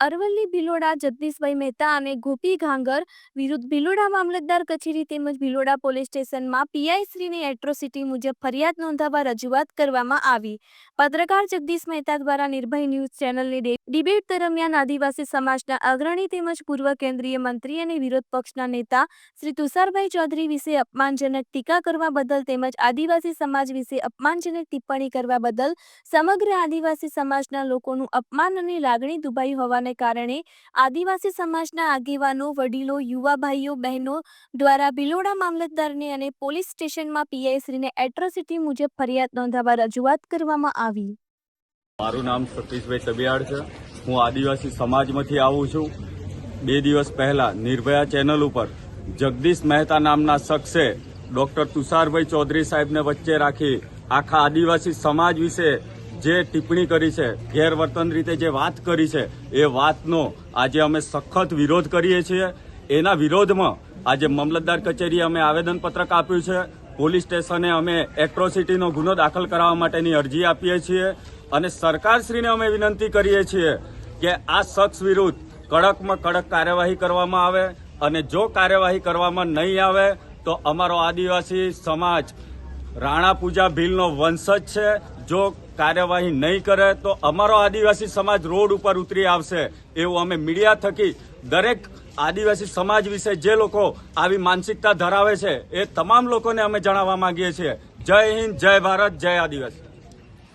અરવલ્લી ભિલોડા જગદીશભાઈ મહેતા અને ગોપી ઘાંગર વિરુદ્ધ ભિલોડા મામલતદાર કચેરી તેમજ ભિલોડા પોલીસ સ્ટેશનમાં પીઆઈ શ્રીની એટ્રોસિટી મુજબ ફરિયાદ નોંધાવવા રજૂઆત કરવામાં આવી. પત્રકાર જગદીશ મહેતા દ્વારા નિર્ભય ન્યૂઝ ચેનલની ડિબેટ દરમિયાન આદિવાસી સમાજના અગ્રણી તેમજ પૂર્વ કેન્દ્રીય મંત્રી અને વિરોધ પક્ષના નેતા શ્રી તુષારભાઈ ચૌધરી વિશે અપમાનજનક ટીકા કરવા બદલ તેમજ આદિવાસી સમાજ વિશે અપમાનજનક ટિપ્પણી કરવા બદલ સમગ્ર આદિવાસી સમાજના લોકોનું અપમાન અને લાગણી દુભાઈ હોવાને કારણે આદિવાસી સમાજના આગેવાનો, વડીલો, યુવા ભાઈઓ, બહેનો દ્વારા ભિલોડા મામલતદારને અને પોલીસ સ્ટેશનમાં પીઆઈશ્રીને એટ્રોસિટી મુજબ ફરિયાદ નોંધાવવા રજૂઆત કરવામાં આવી. મારું નામ સતીશભાઈ તબિયાડ છે. હું આદિવાસી સમાજમાંથી આવું છું. બે દિવસ પહેલા નિર્ભયા ચેનલ ઉપર જગદીશ મહેતા નામના શખ્સે ડોક્ટર તુષારભાઈ ચૌધરી સાહેબને વચ્ચે રાખી આખા આદિવાસી સમાજ વિશે જે ટિપ્પણી કરી છે, ગેરવર્તન રીતે જે વાત કરી છે, એ વાતનો આજે અમે સખત વિરોધ કરીએ છીએ. એના વિરોધમાં આજે મામલતદાર કચેરીએ અમે આવેદનપત્રક આપ્યું છે. પોલીસ સ્ટેશને અમે એટ્રોસિટીનો ગુનો દાખલ કરાવવા માટેની અરજી આપીએ છીએ અને સરકારશ્રીને અમે વિનંતી કરીએ છીએ કે આ શખ્સ વિરુદ્ધ કડકમાં કડક કાર્યવાહી કરવામાં આવે અને જો કાર્યવાહી કરવામાં નહીં આવે, તો અમારો આદિવાસી સમાજ રાણા પૂજા ભીલનો વંશજ છે. જો કાર્યવાહી નહીં કરે તો અમારો આદિવાસી સમાજ રોડ ઉપર ઉતરી આવશે. એવું અમે મીડિયા થકી દરેક આદિવાસી સમાજ વિશે જે લોકો આવી માનસિકતા ધરાવે છે, એ તમામ લોકોને અમે જણાવવા માંગીએ છીએ. જય હિન્દ, જય ભારત, જય આદિવાસી.